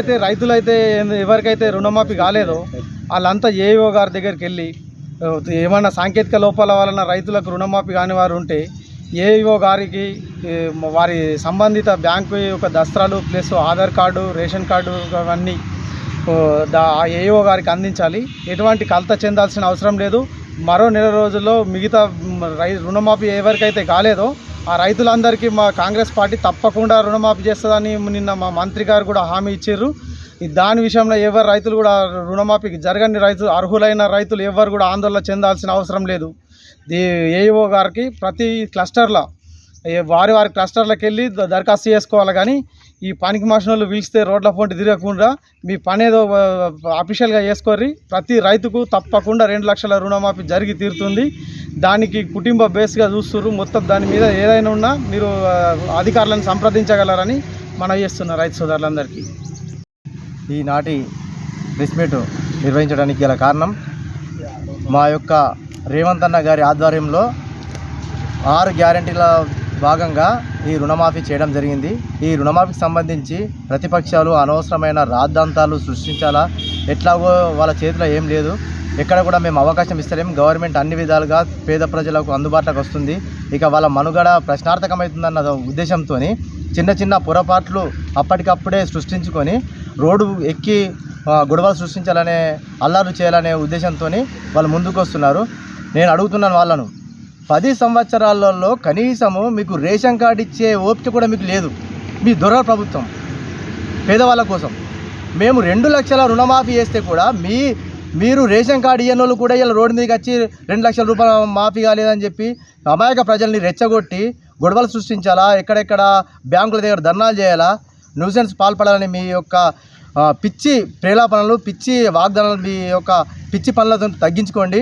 ఏవైతే రైతులైతే ఎవరికైతే రుణమాఫీ కాలేదో వాళ్ళంతా ఏఈఓ గారి దగ్గరికి వెళ్ళి ఏమైనా ఏమన్నా సాంకేతిక లోపాల వలన రైతులకు రుణమాఫీ కాని వారు ఉంటే ఏఈఓ గారికి వారి సంబంధిత బ్యాంకు యొక్క దస్త్రాలు plus Aadhaar card ration card అవన్నీ ఓ, ఏఈఓ గారికి అందించాలి. ఎటువంటి కలత చెందాల్సిన అవసరం లేదు. మరో నెల రోజుల్లో మిగతా రై రుణమాఫీ ఎవరికైతే కాలేదో ఆ రైతులందరికీ మా కాంగ్రెస్ పార్టీ తప్పకుండా రుణమాఫీ చేస్తుందని నిన్న మా మంత్రి గారు కూడా హామీ ఇచ్చారు. దాని విషయంలో ఎవరు రైతులు కూడా రుణమాఫీకి జరగని రైతులు అర్హులైన రైతులు ఎవరు కూడా ఆందోళన చెందాల్సిన అవసరం లేదు. దీ ఏఈఓ గారికి ప్రతి క్లస్టర్లో వారి వారి క్లస్టర్లకు వెళ్ళి దరఖాస్తు చేసుకోవాలి కానీ ఈ పనికి మాసిన పిలిస్తే రోడ్ల పొంటి తిరగకుండా మీ పని ఏదో అఫీషియల్గా చేసుకోర్రి ప్రతి రైతుకు తప్పకుండా రెండు లక్షల రుణమాఫీ జరిగి తీరుతుంది. దానికి కుటుంబ బేస్గా చూస్తున్నారు మొత్తం దాని మీద ఏదైనా ఉన్నా మీరు అధికారులను సంప్రదించగలరని మనం చేస్తున్న రైతు సోదరులందరికీ. ఈనాటి ప్రెస్ మీట్ నిర్వహించడానికి గల కారణం మా యొక్క రేవంత్ అన్న గారి ఆధ్వర్యంలో ఆరు గ్యారంటీల భాగంగా ఈ రుణమాఫీ చేయడం జరిగింది. ఈ రుణమాఫీకి సంబంధించి ప్రతిపక్షాలు అనవసరమైన రాద్ధాంతాలు సృష్టించాలా ఎట్లాగో వాళ్ళ చేతిలో ఏం లేదు. ఎక్కడ కూడా మేము అవకాశం ఇస్తలేము గవర్నమెంట్ అన్ని విధాలుగా పేద ప్రజలకు అందుబాటులోకి వస్తుంది. ఇక వాళ్ళ మనుగడ ప్రశ్నార్థకమవుతుందన్న ఉద్దేశంతో చిన్న చిన్న పొరపాట్లు అప్పటికప్పుడే సృష్టించుకొని రోడ్డు ఎక్కి గొడవలు సృష్టించాలనే అల్లారు చేయాలనే ఉద్దేశంతో వాళ్ళు ముందుకు వస్తున్నారు నేను అడుగుతున్నాను వాళ్ళను పది సంవత్సరాలలో కనీసము మీకు రేషన్ కార్డు ఇచ్చే ఓపిక కూడా మీకు లేదు. మీ దొర ప్రభుత్వం పేదవాళ్ళ కోసం. మేము రెండు లక్షల రుణమాఫీ చేస్తే కూడా మీ మీరు రేషన్ కార్డు ఇయ్యని వాళ్ళు కూడా ఇలా రోడ్డు మీదకి వచ్చి రెండు లక్షల రూపాయలు మాఫీ కాలేదని చెప్పి అమాయక ప్రజల్ని రెచ్చగొట్టి గొడవలు సృష్టించాలా? ఎక్కడెక్కడ బ్యాంకుల దగ్గర ధర్నాలు చేయాలా? న్యూసెన్స్ పాల్పడాలని మీ యొక్క పిచ్చి ప్రేలాపనలు పిచ్చి వాగ్దానాలు మీ యొక్క పిచ్చి పనులతో తగ్గించుకోండి.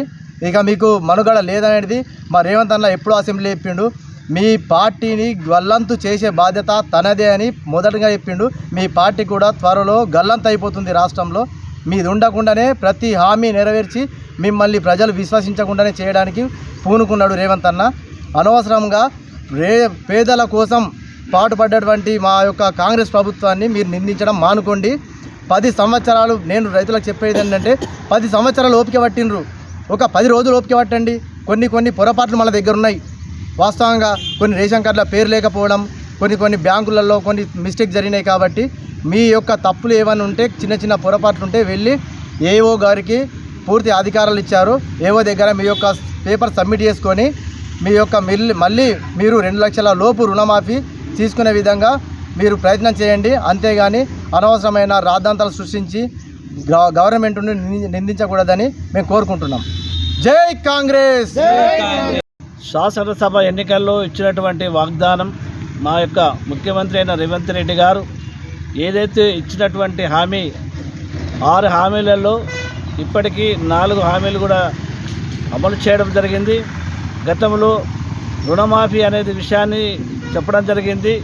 ఇక మీకు మనుగడ లేదనేది మా రేవంత్ అన్న ఎప్పుడూ అసెంబ్లీ చెప్పిండు. మీ పార్టీని గల్లంతు చేసే బాధ్యత తనదే అని మొదటగా చెప్పిండు. మీ పార్టీ కూడా త్వరలో గల్లంతు అయిపోతుంది రాష్ట్రంలో. మీది ఉండకుండానే ప్రతి హామీ నెరవేర్చి మిమ్మల్ని ప్రజలు విశ్వసించకుండానే చేయడానికి పూనుకున్నాడు రేవంత్ అన్న. అనవసరంగా రే పేదల కోసం పాటుపడ్డటువంటి మా యొక్క కాంగ్రెస్ ప్రభుత్వాన్ని మీరు నిందించడం మానుకోండి. పది సంవత్సరాలు నేను రైతులకు చెప్పేది ఏంటంటే పది సంవత్సరాలు ఓపిక పట్టినరు ఒక పది రోజులు ఓపిక పట్టండి. కొన్ని కొన్ని పొరపాట్లు మన దగ్గర ఉన్నాయి. వాస్తవంగా కొన్ని రేషన్ కార్డుల పేరు లేకపోవడం కొన్ని కొన్ని బ్యాంకులలో కొన్ని మిస్టేక్ జరిగినాయి కాబట్టి మీ యొక్క తప్పులు ఏమైనా ఉంటే చిన్న చిన్న పొరపాట్లు ఉంటే వెళ్ళి ఏఓ గారికి పూర్తి అధికారాలు ఇచ్చారు. ఏఓ దగ్గర మీ యొక్క పేపర్ సబ్మిట్ చేసుకొని మీ యొక్క మిల్లి మళ్ళీ మీరు రెండు లక్షల లోపు రుణమాఫీ తీసుకునే విధంగా మీరు ప్రయత్నం చేయండి. అంతేగాని అనవసరమైన రాద్ధాంతాలు సృష్టించి గవర్నమెంట్ను నింది- నిందించకూడదని మేము కోరుకుంటున్నాం. జై కాంగ్రెస్! శాసనసభ ఎన్నికల్లో ఇచ్చినటువంటి వాగ్దానం మా యొక్క ముఖ్యమంత్రి అయిన రేవంత్ రెడ్డి గారు ఏదైతే ఇచ్చినటువంటి హామీ ఆరు హామీలలో ఇప్పటికీ నాలుగు హామీలు కూడా అమలు చేయడం జరిగింది. గతంలో రుణమాఫీ అనేది విషయాన్ని చెప్పడం జరిగింది.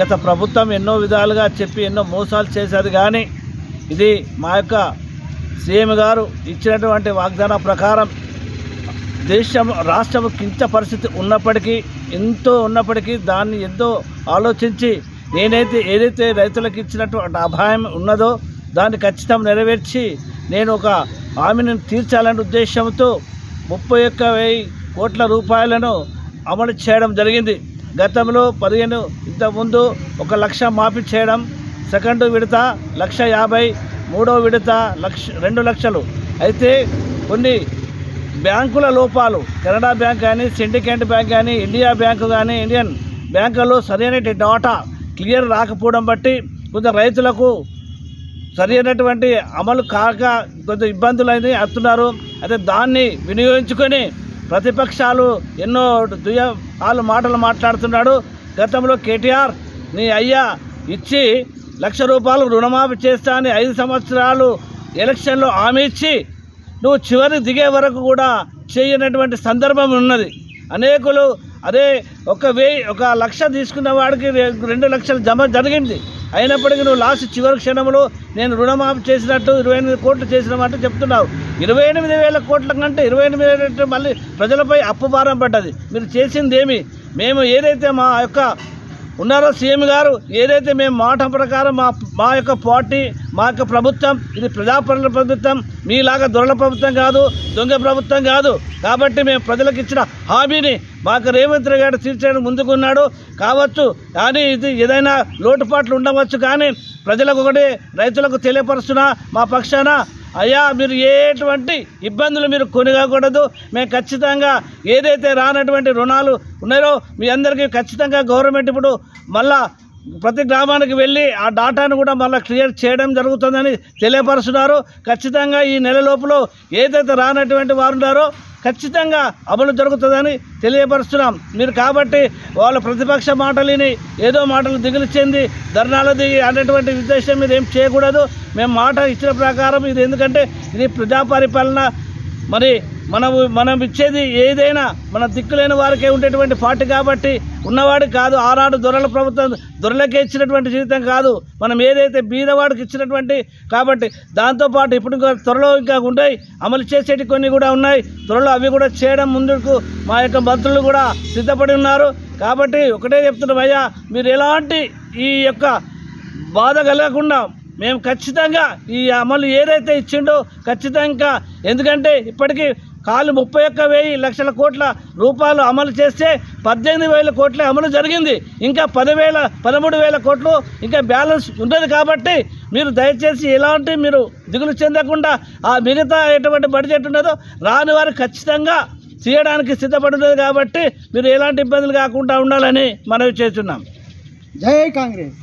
గత ప్రభుత్వం ఎన్నో విధాలుగా చెప్పి ఎన్నో మోసాలు చేశారు కానీ ఇది మా యొక్క సీఎం గారు ఇచ్చినటువంటి వాగ్దానం ప్రకారం దేశం రాష్ట్రం కించ పరిస్థితి ఉన్నప్పటికీ ఎంతో ఉన్నప్పటికీ దాన్ని ఎంతో ఆలోచించి నేనైతే ఏదైతే రైతులకు ఇచ్చినటువంటి అభాయం ఉన్నదో దాన్ని ఖచ్చితంగా నెరవేర్చి నేను ఒక హామీని తీర్చాలనే ఉద్దేశంతో ముప్పై ఒక్క వెయ్యి కోట్ల రూపాయలను అమలు చేయడం జరిగింది. గతంలో పదిహేను ఇంతకుముందు ఒక లక్ష మాఫీ చేయడం సెకండ్ విడత లక్ష యాభై మూడో విడత లక్ష రెండు లక్షలు. అయితే కొన్ని బ్యాంకుల లోపాలు కెనడా బ్యాంక్ కానీ సిండికేట్ బ్యాంక్ కానీ ఇండియా బ్యాంకు కానీ ఇండియన్ బ్యాంకులో సరైన డాటా క్లియర్ రాకపోవడం బట్టి కొంత రైతులకు సరైనటువంటి అమలు కాక కొంత ఇబ్బందులు అయింది వస్తున్నారు అయితే దాన్ని వినియోగించుకొని ప్రతిపక్షాలు ఎన్నో దుయ వాళ్ళు మాటలు మాట్లాడుతున్నాడు. గతంలో కేటీఆర్ నీ అయ్యా ఇచ్చి లక్ష రూపాయలు రుణమాఫీ చేస్తా అని ఐదు సంవత్సరాలు ఎలక్షన్లో హామీ ఇచ్చి నువ్వు చివరి దిగే వరకు కూడా చేయనటువంటి సందర్భం ఉన్నది. అనేకులు అదే ఒక వెయ్యి ఒక లక్ష తీసుకున్న వాడికి రెండు లక్షలు జమ జరిగింది. అయినప్పటికీ నువ్వు లాస్ట్ చివరి క్షణంలో నేను రుణమాఫీ చేసినట్టు ఇరవై ఎనిమిది కోట్లు చేసినట్టు చెప్తున్నావు. ఇరవై ఎనిమిది వేల కోట్ల కంటే ఇరవై ఎనిమిది వేల మళ్ళీ ప్రజలపై అప్పు భారం పడ్డది. మీరు చేసింది ఏమి మేము ఏదైతే మా యొక్క ఉన్నారో? సీఎం గారు ఏదైతే మేము మాట ప్రకారం మా మా యొక్క పార్టీ మా యొక్క ప్రభుత్వం ఇది ప్రజాపరుల ప్రభుత్వం మీలాగా దొరల ప్రభుత్వం కాదు దొంగ ప్రభుత్వం కాదు. కాబట్టి మేము ప్రజలకు ఇచ్చిన హామీని మాకు రేవంత్ రెడ్డి గారు తీర్చడానికి ముందుకున్నాడు. కావచ్చు కానీ ఇది ఏదైనా లోటుపాట్లు ఉండవచ్చు కానీ ప్రజలకు ఒకటి రైతులకు తెలియపరుస్తున్నా మా పక్షాన అయ్యా మీరు ఎటువంటి ఇబ్బందులు మీరు కొనగకూడదు. మేము ఖచ్చితంగా ఏదైతే రానటువంటి రుణాలు ఉన్నాయో మీ అందరికీ ఖచ్చితంగా గవర్నమెంట్ ఇప్పుడు మళ్ళా ప్రతి గ్రామానికి వెళ్ళి ఆ డాటాను కూడా మళ్ళీ క్లియర్ చేయడం జరుగుతుందని తెలియపరుస్తున్నారు. ఖచ్చితంగా ఈ నెల లోపల ఏదైతే రానటువంటి వారు ఉన్నారో ఖచ్చితంగా అమలు దొరుకుతుందని తెలియపరుస్తున్నాం. మీరు కాబట్టి వాళ్ళ ప్రతిపక్ష మాటలిని ఏదో మాటలు దిగులు చెంది ధర్నాలు దిగి అనేటువంటి ఉద్దేశం మీద ఏం చేయకూడదు. మేము మాట ఇచ్చిన ప్రకారం ఇది ఎందుకంటే ఇది ప్రజా పరిపాలన. మరి మనం మనం ఇచ్చేది ఏదైనా మన దిక్కులేని వారికే ఉండేటువంటి పార్టీ కాబట్టి ఉన్నవాడు కాదు ఆనాడు దొరల ప్రభుత్వం దొరలకే ఇచ్చినటువంటి జీవితం కాదు. మనం ఏదైతే బీదవాడికి ఇచ్చినటువంటి కాబట్టి దాంతోపాటు ఇప్పుడు ఇంకా త్వరలో ఇంకా ఉంటాయి అమలు చేసేటి కొన్ని కూడా ఉన్నాయి. త్వరలో అవి కూడా చేయడం ముందుకు మా యొక్క మంత్రులు కూడా సిద్ధపడి ఉన్నారు. కాబట్టి ఒకటే చెప్తున్నాం అయ్యా మీరు ఎలాంటి ఈ యొక్క బాధ కలగకుండా మేము ఖచ్చితంగా ఈ అమలు ఏదైతే ఇచ్చిండో ఖచ్చితంగా ఎందుకంటే ఇప్పటికీ కాలు ముప్పై ఒక్క వెయ్యి లక్షల కోట్ల రూపాయలు అమలు చేస్తే పద్దెనిమిది వేల కోట్ల అమలు జరిగింది. ఇంకా పదివేల పదమూడు వేల కోట్లు ఇంకా బ్యాలెన్స్ ఉండదు కాబట్టి మీరు దయచేసి ఎలాంటి మీరు దిగులు చెందకుండా ఆ మిగతా ఎటువంటి బడ్జెట్ ఉన్నదో రాని వారు ఖచ్చితంగా చేయడానికి సిద్ధపడుతుంది కాబట్టి మీరు ఎలాంటి ఇబ్బందులు కాకుండా ఉండాలని మనవి చేస్తున్నాం. జై కాంగ్రెస్.